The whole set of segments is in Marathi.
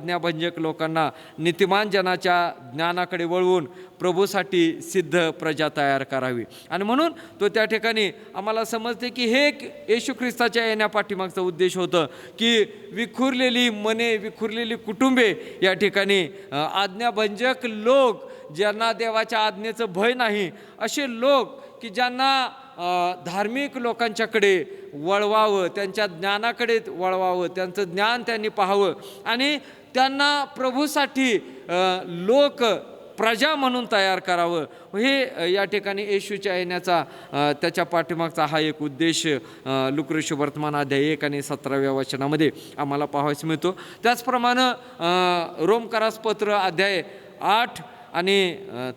आज्ञाभंजक लोकांना नीतिमान जनाच्या ज्ञानाकडे वळवून प्रभूसाठी सिद्ध प्रजा तयार करावी. आणि म्हणून तो त्या ठिकाणी आम्हाला समजते की हे एक येशू ख्रिस्ताच्या येण्यापाठीमागचा उद्देश होतं की विखुरलेली मने विखुरलेली कुटुंबे या ठिकाणी आज्ञाभंजक लोक ज्यांना देवाच्या आज्ञेचं भय नाही असे लोक की ज्यांना धार्मिक लोकांच्याकडे वळवावं त्यांच्या ज्ञानाकडे वळवावं त्यांचं ज्ञान त्यांनी पाहावं. आणि त्यांना प्रभूसाठी लोक प्रजा म्हणून तयार करावं. हे या ठिकाणी येशूच्या येण्याचा त्याच्या पाठीमागचा हा एक उद्देश अ, वर्तमान अध्याय एक आणि सतराव्या वचनामध्ये आम्हाला पाहायला मिळतो. त्याचप्रमाणे रोमकारास पत्र अध्याय आठ आणि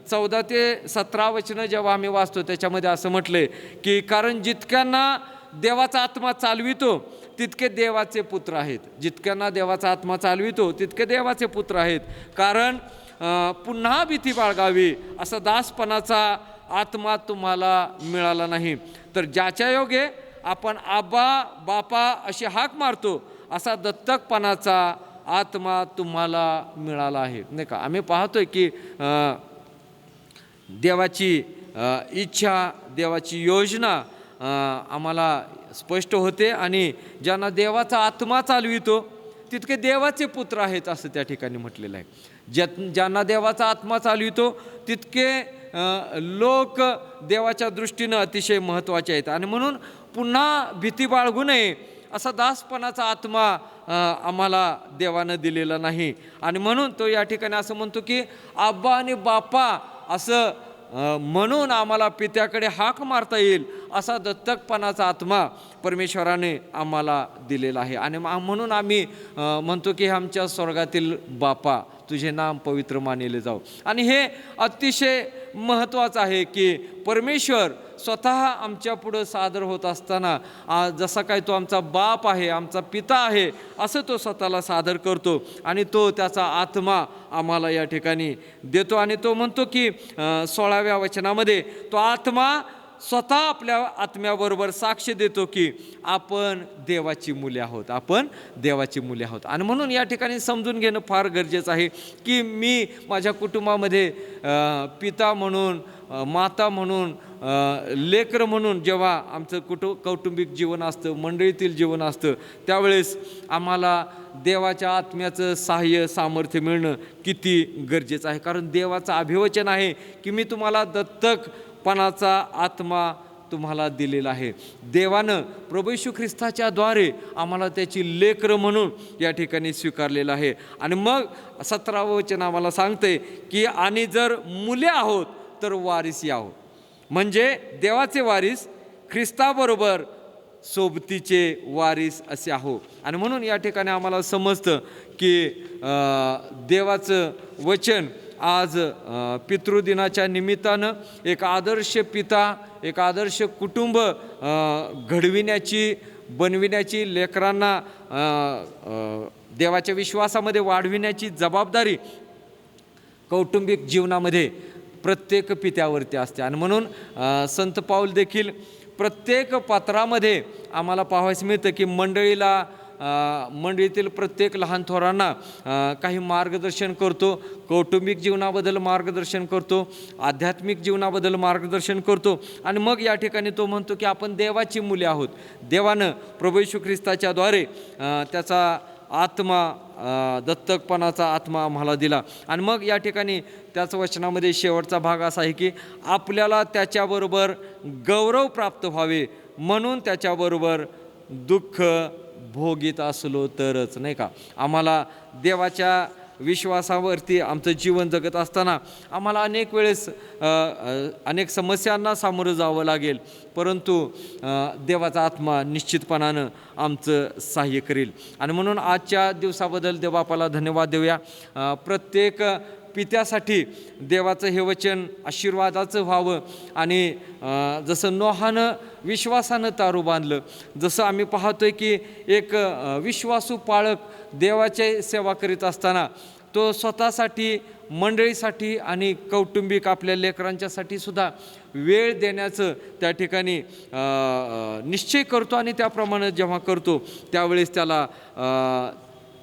चौदा ते सतरा वचनं जेव्हा आम्ही वाचतो त्याच्यामध्ये असं म्हटलं की कारण जितक्यांना देवाचा आत्मा चालवितो तितके देवाचे पुत्र आहेत. जितक्यांना देवाचा आत्मा चालवितो तितके देवाचे पुत्र आहेत. कारण पुन्हा भीती बाळगावी असा दासपणाचा आत्मा तुम्हाला मिळाला नाही. तर ज्याच्या योगे आपण आबा बापा अशी हाक मारतो असा दत्तकपणाचा आत्मा तुम्हाला मिळाला आहे. नाही का? आम्ही पाहतोय की देवाची इच्छा देवाची योजना आम्हाला स्पष्ट होते आणि ज्यांना देवाचा आत्मा चालवितो तितके देवाचे पुत्र आहेत असं त्या ठिकाणी म्हटलेलं आहे. ज्या ज्यांना देवाचा आत्मा चालवितो तितके लोक देवाच्या दृष्टीनं अतिशय महत्त्वाचे आहेत. आणि म्हणून पुन्हा भीती बाळगू नये असा दासपणाचा आत्मा आम्हाला देवानं दिलेला नाही. आणि म्हणून तो या ठिकाणी असं म्हणतो की आब्बा आणि बापा असं म्हणून आम्हाला पित्याकडे हाक मारता येईल असा दत्तकपणाचा आत्मा परमेश्वराने आम्हाला दिलेला आहे. आणि म्हणून आम्ही म्हणतो की आमच्या स्वर्गातील बापा तुझे नाम पवित्र मानले जाऊ. आणि हे अतिशय महत्त्वाचं आहे की परमेश्वर स्वतः आमच्या पुढं सादर होत असताना आ, जसा काय तो आमचा बाप आहे आमचा पिता आहे असं तो स्वतःला सादर करतो आणि तो त्याचा आत्मा आम्हाला या ठिकाणी देतो. आणि तो म्हणतो की सोळाव्या वचनामध्ये तो आत्मा स्वतः आपल्या आत्म्याबरोबर साक्ष देतो की आपण देवाची मुले आहोत आपण देवाची मुले आहोत. आणि म्हणून या ठिकाणी समजून घेणं फार गरजेचं आहे की मी माझ्या कुटुंबामध्ये पिता म्हणून माता म्हणून लेकर म्हणून जेव्हा आमचं कुटु कौटुंबिक जीवन असतं मंडळीतील जीवन असतं त्यावेळेस आम्हाला देवाच्या आत्म्याचं सहाय्य सामर्थ्य मिळणं किती गरजेचं आहे. कारण देवाचं अभिवचन आहे की मी तुम्हाला दत्तक पणाचा आत्मा तुम्हाला दिलेला आहे. देवानं प्रभू येशू ख्रिस्ताच्याद्वारे आम्हाला त्याची लेकरं म्हणून या ठिकाणी स्वीकारलेलं आहे. आणि मग सतरावं वचन आम्हाला सांगते की आणि जर मुले आहोत तर वारीस आहोत. म्हणजे देवाचे वारीस ख्रिस्ताबरोबर सोबतीचे वारीस असे आहो आणि म्हणून या ठिकाणी आम्हाला समजतं की देवाचं वचन आज पितृदिनाच्या निमित्तानं एक आदर्श पिता एक आदर्श कुटुंब घडविण्याची बनविण्याची लेकरांना देवाच्या विश्वासामध्ये वाढविण्याची जबाबदारी कौटुंबिक जीवनामध्ये प्रत्येक पित्यावरती असते. आणि म्हणून संत पाऊल देखील प्रत्येक पात्रामध्ये आम्हाला पाहायचं मिळतं की मंडळीला मंडळीतील प्रत्येक लहान थोरांना काही मार्गदर्शन करतो कौटुंबिक जीवनाबद्दल मार्गदर्शन करतो आध्यात्मिक जीवनाबद्दल मार्गदर्शन करतो आणि मग या ठिकाणी तो म्हणतो की आपण देवाची मुले आहोत. देवानं प्रभू येशू ख्रिस्ताच्याद्वारे त्याचा आत्मा दत्तकपणाचा आत्मा आम्हाला दिला. आणि मग या ठिकाणी त्याच वचनामध्ये शेवटचा भाग असा आहे की आपल्याला त्याच्याबरोबर गौरव प्राप्त व्हावे म्हणून त्याच्याबरोबर दुःख भोगीत असलो तरच नाही का? आम्हाला देवाच्या विश्वासावरती आमचं जीवन जगत असताना आम्हाला अनेक वेळेस अनेक समस्यांना सामोरं जावं लागेल. परंतु देवाचा आत्मा निश्चितपणानं आमचं सहाय्य करेल. आणि म्हणून आजच्या दिवसाबद्दल देवापाला धन्यवाद देऊया. प्रत्येक पित्यासाठी देवाचं हे वचन आशीर्वादाचं व्हावं. आणि जसं नोहानं विश्वासानं तारू बांधलं जसं आम्ही पाहतोय की एक विश्वासू पाळक देवाची सेवा करीत असताना तो स्वतःसाठी मंडळीसाठी आणि कौटुंबिक आपल्या लेकरांच्यासाठी सुद्धा वेळ देण्याचं त्या ठिकाणी निश्चय करतो आणि त्याप्रमाणे जेव्हा करतो त्यावेळेस त्याला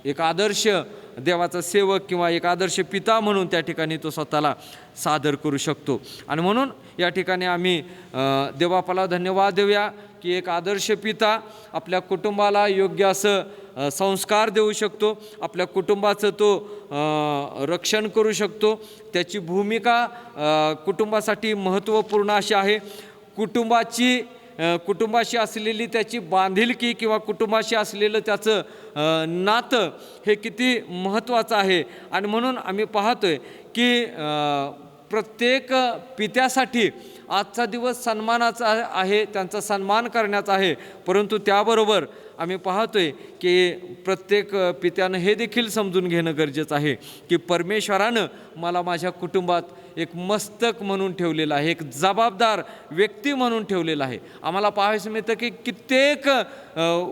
एक आदर्श देवाचा सेवक किंवा एक आदर्श पिता म्हणून त्या ठिकाणी तो स्वतःला सादर करू शकतो. आणि म्हणून या ठिकाणी आम्ही देवापाला धन्यवाद देऊया की एक आदर्श पिता आपल्या कुटुंबाला योग्य असं संस्कार देऊ शकतो आपल्या कुटुंबाचं तो रक्षण करू शकतो. त्याची भूमिका कुटुंबासाठी महत्त्वपूर्ण अशी आहे. कुटुंबाची कुटुंबाशी असलेली त्याची बांधिलकी किंवा कुटुंबाशी असलेलं त्याचं नातं हे किती महत्त्वाचं आहे. आणि म्हणून आम्ही पाहतोय की प्रत्येक पित्यासाठी आजचा दिवस सन्मानाचा आहे त्यांचा सन्मान करण्याचा आहे. परंतु त्याबरोबर आम्ही पाहतोय की प्रत्येक पित्यानं हे देखील समजून घेणं गरजेचं आहे की परमेश्वरानं मला माझ्या कुटुंबात एक मस्तक म्हणून ठेवलेलं आहे एक जबाबदार व्यक्ती म्हणून ठेवलेलं आहे. आम्हाला पाहायचं मिळतं की कित्येक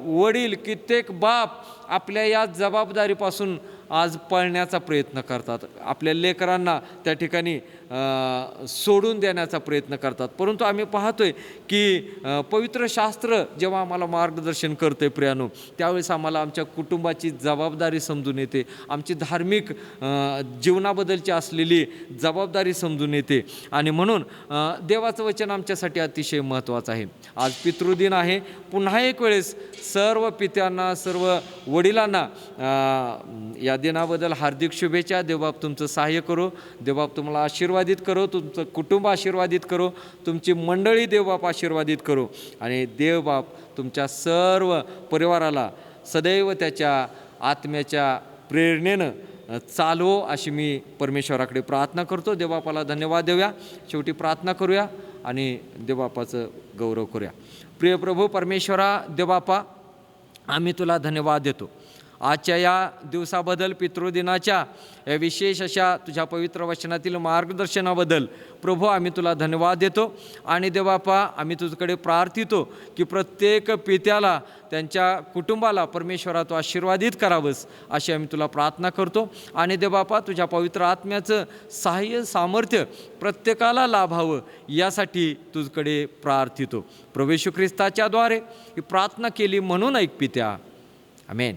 वडील कित्येक बाप आपल्या या जबाबदारीपासून आज पळण्याचा प्रयत्न करतात. आपल्या लेकरांना त्या ठिकाणी सोडून देण्याचा प्रयत्न करतात. परंतु आम्ही पाहतोय की पवित्र शास्त्र जेव्हा आम्हाला मार्गदर्शन करते प्रियानो त्यावेळेस आम्हाला आमच्या कुटुंबाची जबाबदारी समजून येते. आमची धार्मिक जीवनाबद्दलची असलेली जबाबदारी समजून येते. आणि म्हणून देवाचं वचन आमच्यासाठी अतिशय महत्त्वाचं आहे. आज पितृदिन आहे. पुन्हा एक वेळेस सर्व पित्यांना सर्व वडिलांना या दिनाबद्दल हार्दिक शुभेच्छा. देवबाप तुमचं सहाय्य करो. देवबाप तुम्हाला आशीर्वादित करो. तुमचं कुटुंब आशीर्वादित करो. तुमची मंडळी देवबाप आशीर्वादित करो. आणि देवबाप तुमच्या सर्व परिवाराला सदैव त्याच्या आत्म्याच्या प्रेरणेनं चालो अशी मी परमेश्वराकडे प्रार्थना करतो. देवबापाला धन्यवाद देऊया. शेवटी प्रार्थना करूया आणि देवबापाचं गौरव करूया. प्रिय प्रभू परमेश्वरा देवबापा आम्ही तुला धन्यवाद देतो. आजच्या या दिवसाबद्दल पितृदिनाच्या या विशेष अशा तुझ्या पवित्र वचनातील मार्गदर्शनाबद्दल प्रभू आम्ही तुला धन्यवाद देतो. आणि देवापा आम्ही तुझ्याकडे प्रार्थितो की प्रत्येक पित्याला त्यांच्या कुटुंबाला परमेश्वरा तू आशीर्वादित करावंस अशी आम्ही तुला प्रार्थना करतो. आणि देवापा तुझ्या पवित्र आत्म्याचं सहाय्य सामर्थ्य प्रत्येकाला लाभावं यासाठी तुझकडे प्रार्थितो. प्रवेशू ख्रिस्ताच्याद्वारे ही प्रार्थना केली म्हणून ऐक पित्या. अमेन